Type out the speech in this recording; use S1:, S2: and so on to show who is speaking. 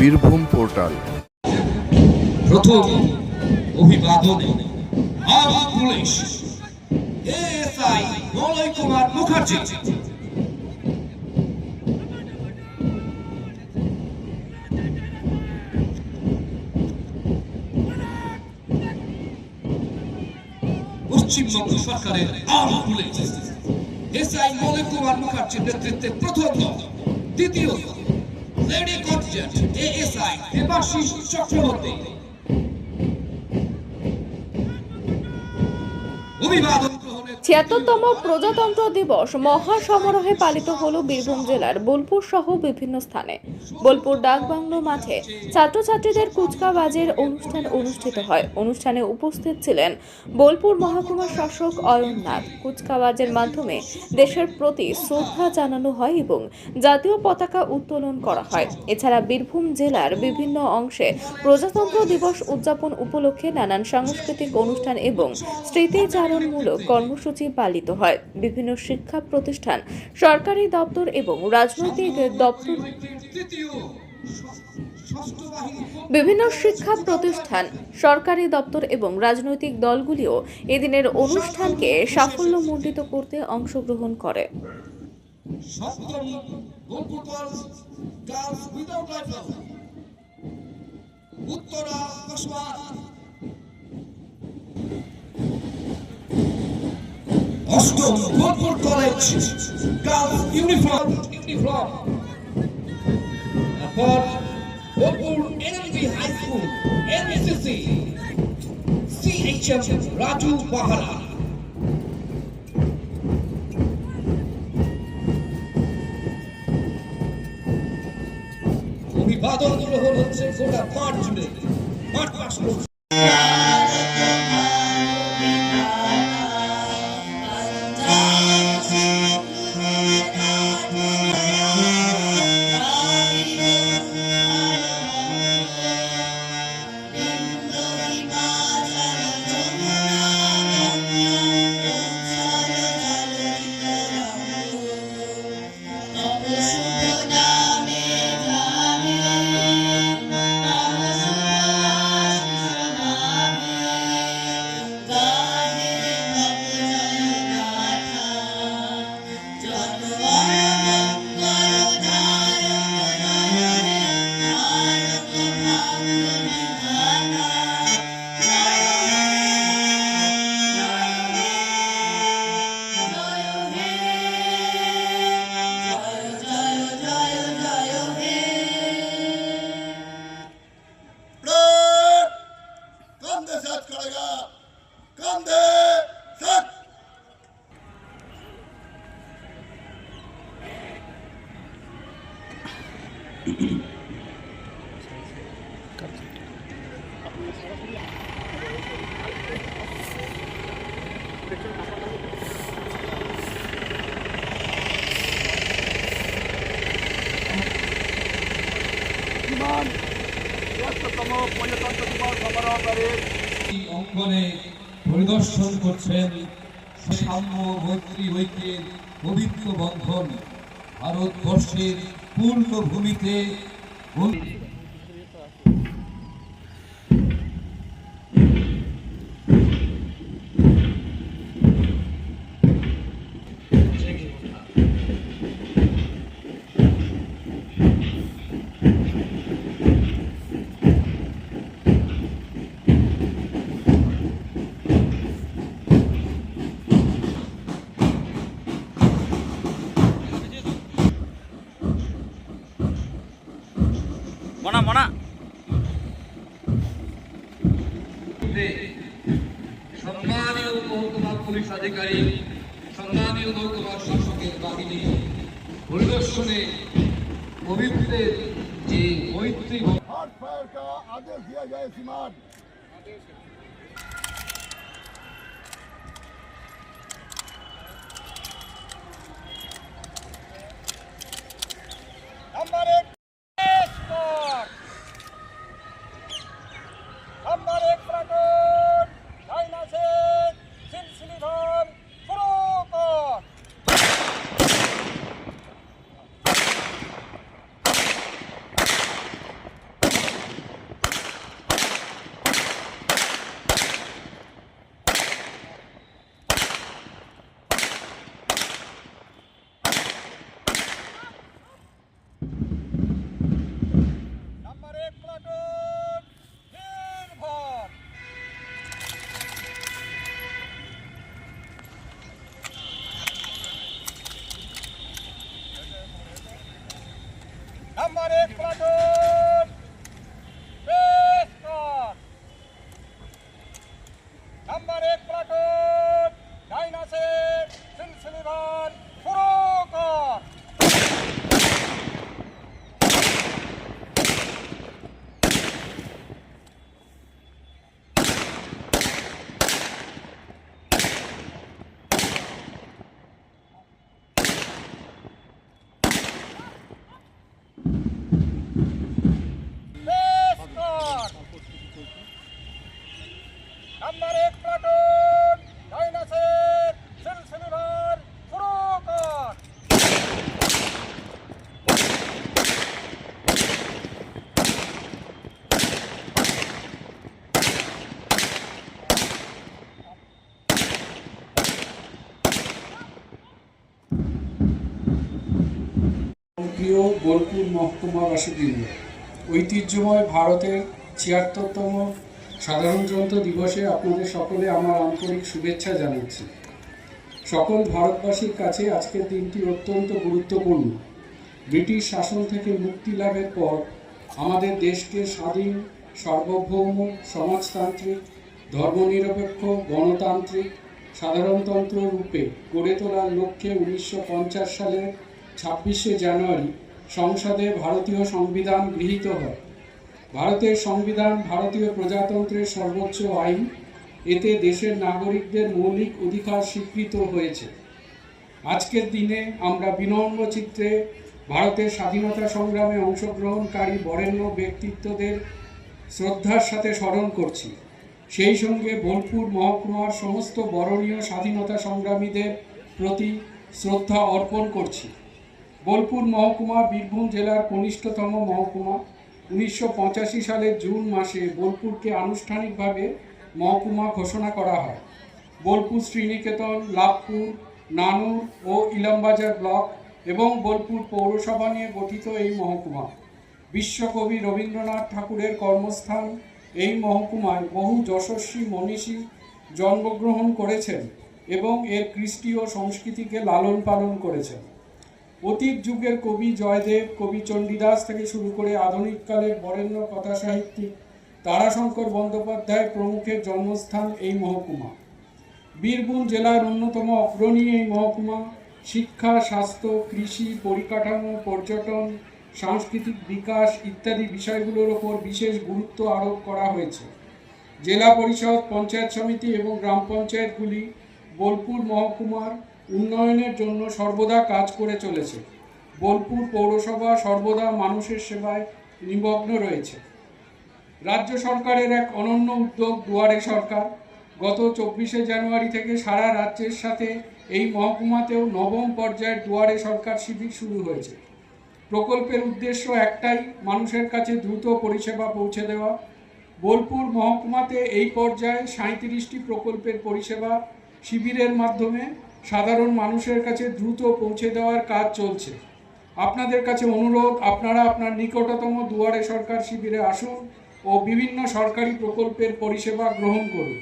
S1: Birbhum portal.
S2: প্রথম অভিবাদনে police, ASI Malay Kumar Mukherjee. Paschimbanga সরকারের আওয়ামী পুলিশ, এসআই মলয় কুমার মুখার্জির নেতৃত্বে প্রথম দ্বিতীয় লেডি এএসআই দেবাশিস চক্রবর্তী অভিবাদন
S3: ছিয়াত্তরতম প্রজাতন্ত্র দিবস মহা সমারোহে পালিত হল বীরভূম জেলার বোলপুর সহ বিভিন্ন স্থানে। বোলপুর ডাকবাংলো মাঠে ছাত্রছাত্রীদের কুচকাবাজের অনুষ্ঠান অনুষ্ঠিত হয়। অনুষ্ঠানে উপস্থিত ছিলেন বোলপুর মহকুমা শাসক অয়ননাথ কুচকাবাজের মাধ্যমে দেশের প্রতি শ্রদ্ধা জানানো হয় এবং জাতীয় পতাকা উত্তোলন করা হয়। এছাড়া বীরভূম জেলার বিভিন্ন অংশে প্রজাতন্ত্র দিবস উদযাপন উপলক্ষে নানান সাংস্কৃতিক অনুষ্ঠান এবং স্মৃতিচারণমূলক কর্মসূচি পালিত হয়। বিভিন্ন শিক্ষা প্রতিষ্ঠান, সরকারি দপ্তর এবং রাজনৈতিক দপ্তর বিভিন্ন শিক্ষা প্রতিষ্ঠান, সরকারি দপ্তর এবং রাজনৈতিক দলগুলিও এদিনের অনুষ্ঠানকে সাফল্যমণ্ডিত করতে অংশগ্রহণ করে।
S2: উত্তরা অষ্টম Bolpur college girls uniform uniform তারপর Bolpur NLB high school NSSC CHM Raju পাহারা। অভিবাদন গ্রহণ হচ্ছে গোটা মাঠ জুড়ে মাঠ পাশ シ
S4: ャツからが、
S2: かんでさっ तम पंचतंत्र दिवस समारोह करेल অঙ্গনে পরিদর্শন করছেন সাম্য মৈত্রী ঐক্যের পবিত্র বন্ধন ভারতবর্ষের পূর্ণ ভূমিতে
S5: মনা মনা
S2: সম্মানীয় মহকুমা পুলিশ আধিকারিক সম্মানীয় মহকুমা শাসকের বাহিনী পরিদর্শনে পবিত্রের যে মৈত্রী
S4: हॉट फायर का आदेश दिया जाए सीमान নাম্বার এক প্লাটুন পেশ কর নাম্বার এক প্লাটুন ডাইনাসের সিলসিলিভার শুরু কর পেশ কর নাম্বার এক প্লাটুন ডাইনাসের সিলসিলিভার শুরু কর
S1: প্রিয় বোলপুর মহকুমা মহকুমাবাসীবৃন্দ ঐতিহ্যময় ভারতের ছিয়াত্তরতম সাধারণতন্ত্র দিবসে আপনাদের সকলে আমার আন্তরিক শুভেচ্ছা জানাচ্ছি। সকল ভারতবাসীর কাছে আজকের দিনটি অত্যন্ত গুরুত্বপূর্ণ। ব্রিটিশ শাসন থেকে মুক্তি লাভের পর আমাদের দেশকে স্বাধীন, সার্বভৌম, সমাজতান্ত্রিক, ধর্মনিরপেক্ষ, গণতান্ত্রিক, সাধারণতন্ত্র রূপে গড়ে তোলার লক্ষ্যে উনিশশো পঞ্চাশ সালের ছাব্বিশে জানুয়ারি সংসদে ভারতীয় সংবিধান গৃহীত হয়। ভারতের সংবিধান ভারতীয় প্রজাতন্ত্রের সর্বোচ্চ আইন। এতে দেশের নাগরিকদের মৌলিক অধিকার স্বীকৃত হয়েছে। আজকের দিনে আমরা বিনম্র চিত্রে ভারতের স্বাধীনতা সংগ্রামে অংশগ্রহণকারী বরেণ্য ব্যক্তিত্বদের শ্রদ্ধার সাথে স্মরণ করছি। সেই সঙ্গে বোলপুর মহকুমার সমস্ত বরণীয় স্বাধীনতা সংগ্রামীদের প্রতি শ্রদ্ধা অর্পণ করছি। বোলপুর মহকুমা, বীরভূম জেলার কনিষ্ঠতম মহকুমা। উনিশশো পঁচাশি সালের জুন মাসে বোলপুরকে আনুষ্ঠানিকভাবে মহকুমা ঘোষণা করা হয়। বোলপুর শ্রীনিকেতন, লাভপুর, নানুর ও ইলামবাজার ব্লক এবং বোলপুর পৌরসভা নিয়ে গঠিত এই মহকুমা। বিশ্বকবি রবীন্দ্রনাথ ঠাকুরের কর্মস্থান এই মহকুমায় বহু যশস্বী মনীষী জন্মগ্রহণ করেছেন এবং এর কৃষ্টি ও সংস্কৃতিকে লালন পালন করেছেন। অতীত যুগের কবি জয়দেব, কবি চণ্ডীদাস থেকে শুরু করে আধুনিককালের বরেণ্য কথা সাহিত্যিক তারাশঙ্কর বন্দ্যোপাধ্যায় প্রমুখের জন্মস্থান এই মহকুমা। বীরভূম জেলার অন্যতম অগ্রণী এই মহকুমা। শিক্ষা, স্বাস্থ্য, কৃষি, পরিকাঠামো, পর্যটন, সাংস্কৃতিক বিকাশ ইত্যাদি বিষয়গুলোর ওপর বিশেষ গুরুত্ব আরোপ করা হয়েছে। জেলা পরিষদ, পঞ্চায়েত সমিতি এবং গ্রাম পঞ্চায়েতগুলি বোলপুর মহকুমার উন্নয়নের জন্য সর্বদা কাজ করে চলেছে। বোলপুর পৌরসভা সর্বদা মানুষের সেবায় নিমগ্ন রয়েছে। রাজ্য সরকারের এক অনন্য উদ্যোগ দুয়ারে সরকার। গত চব্বিশে জানুয়ারি থেকে সারা রাজ্যের সাথে এই মহকুমাতেও নবম পর্যায়ের দুয়ারে সরকার শিবির শুরু হয়েছে। প্রকল্পের উদ্দেশ্য একটাই, মানুষের কাছে দ্রুত পরিষেবা পৌঁছে দেওয়া। বোলপুর মহকুমাতে এই পর্যায়ে সাঁত্রিশটি প্রকল্পের পরিষেবা শিবিরের মাধ্যমে সাধারণ মানুষের কাছে দ্রুত পৌঁছে দেওয়ার কাজ চলছে। আপনাদের কাছে অনুরোধ, আপনারা আপনার নিকটতম দুয়ারে সরকার শিবিরে আসুন ও বিভিন্ন সরকারি প্রকল্পের পরিষেবা গ্রহণ করুন।